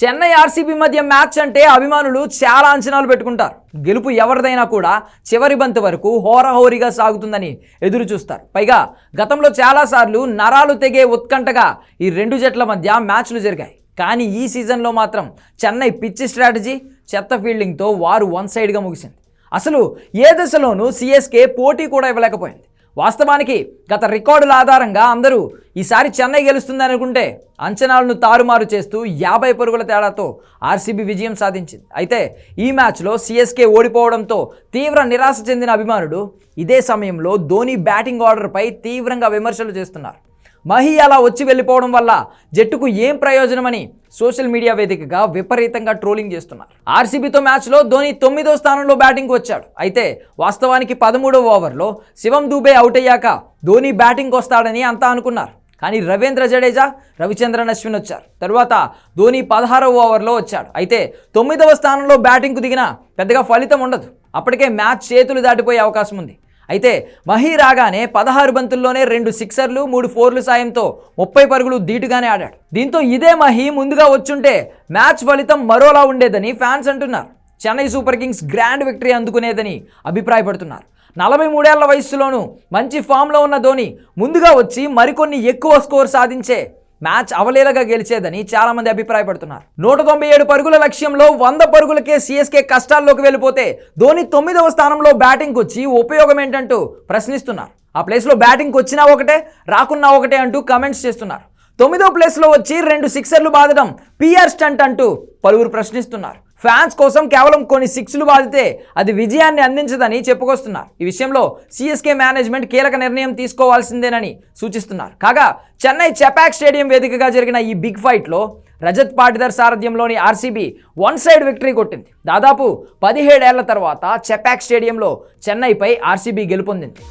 Chennai RCB మధ్య match అంటే అభిమానులు చాలా అంచనాలు పెట్టుకుంటారు. గెలుపు ఎవరిదైనా కూడా చివరి బంతు వరకు హోరహోరీగా సాగుతుందని ఎదురు చూస్తారు. పైగా గతంలో చాలాసార్లు నరాలు తెగే ఉత్కంఠగా ఈ రెండు జట్ల మధ్య మ్యాచ్లు జరిగాయి. కానీ ఈ సీజన్లో మాత్రం చెన్నై పిచ్ స్ట్రాటజీ చెత్త ఫీల్డింగ్తో వారు వన్ సైడ్గా ముగిసింది. అసలు ఏ దశలోనూ సిఎస్కే పోటీ కూడా ఇవ్వలేకపోయింది. వాస్తవానికి గత రికార్డుల ఆధారంగా అందరూ ఈసారి చెన్నై గెలుస్తుంది అనుకుంటే అంచనాలను తారుమారు చేస్తూ యాభై పరుగుల తేడాతో ఆర్సీబీ విజయం సాధించింది. అయితే ఈ మ్యాచ్లో సిఎస్కే ఓడిపోవడంతో తీవ్ర నిరాశ చెందిన అభిమానుడు ఇదే సమయంలో ధోని బ్యాటింగ్ ఆర్డర్పై తీవ్రంగా విమర్శలు చేస్తున్నారు. మహి అలా వచ్చి వెళ్ళిపోవడం వల్ల జట్టుకు ఏం ప్రయోజనమని సోషల్ మీడియా వేదికగా విపరీతంగా ట్రోలింగ్ చేస్తున్నారు. ఆర్సీబీతో మ్యాచ్లో ధోని తొమ్మిదో స్థానంలో బ్యాటింగ్కి వచ్చాడు. అయితే వాస్తవానికి పదమూడవ ఓవర్లో శివం దూబే అవుట్ అయ్యాక ధోని బ్యాటింగ్కి వస్తాడని అంతా అనుకున్నారు. కానీ రవీంద్ర జడేజా రవిచంద్రన్ అశ్విన్ వచ్చారు. తరువాత ధోని పదహారవ ఓవర్లో వచ్చాడు. అయితే తొమ్మిదవ స్థానంలో బ్యాటింగ్కు దిగినా పెద్దగా ఫలితం ఉండదు. అప్పటికే మ్యాచ్ చేతులు దాటిపోయే అవకాశం ఉంది. అయితే మహీ రాగానే పదహారు బంతుల్లోనే రెండు సిక్సర్లు మూడు ఫోర్లు సాయంతో ముప్పై పరుగులు ధీటుగానే ఆడాడు. దీంతో ఇదే మహీ ముందుగా వచ్చుంటే మ్యాచ్ ఫలితం మరోలా ఉండేదని ఫ్యాన్స్ అంటున్నారు. Chennai super kings grand victory అందుకునేదని అభిప్రాయపడుతున్నారు. నలభై మూడేళ్ళ వయస్సులోనూ మంచి ఫామ్లో ఉన్న ధోని ముందుగా వచ్చి మరికొన్ని ఎక్కువ స్కోర్ సాధించే మ్యాచ్ అవలేలగా గెలిచేదని చాలామంది అభిప్రాయపడుతున్నారు. నూట తొంభై ఏడు పరుగుల లక్ష్యంలో వంద పరుగులకే సీఎస్కే కష్టాల్లోకి వెళ్ళిపోతే ధోని తొమ్మిదవ స్థానంలో బ్యాటింగ్కి వచ్చి ఉపయోగం ఏంటంటూ ప్రశ్నిస్తున్నారు. ఆ ప్లేస్లో బ్యాటింగ్కి వచ్చినా ఒకటే రాకున్నా ఒకటే అంటూ కమెంట్స్ చేస్తున్నారు. తొమ్మిదో ప్లేస్లో వచ్చి రెండు సిక్సర్లు బాదడం పిఆర్ స్టంట్ అంటూ పలువురు ప్రశ్నిస్తున్నారు. ఫ్యాన్స్ కోసం కేవలం కొన్ని సిక్స్లు బాధితే అది విజయాన్ని అందించదని చెప్పుకొస్తున్నారు. ఈ విషయంలో సిఎస్కే మేనేజ్మెంట్ కీలక నిర్ణయం తీసుకోవాల్సిందేనని సూచిస్తున్నారు. కాగా చెన్నై చెపాక్ స్టేడియం వేదికగా జరిగిన ఈ బిగ్ ఫైట్లో రజత్ పాటిదర్ సారథ్యంలోని ఆర్సీబీ వన్ సైడ్ విక్టరీ కొట్టింది. దాదాపు పదిహేడేళ్ళ తర్వాత చెపాక్ స్టేడియంలో చెన్నైపై ఆర్సీబీ గెలుపొందింది.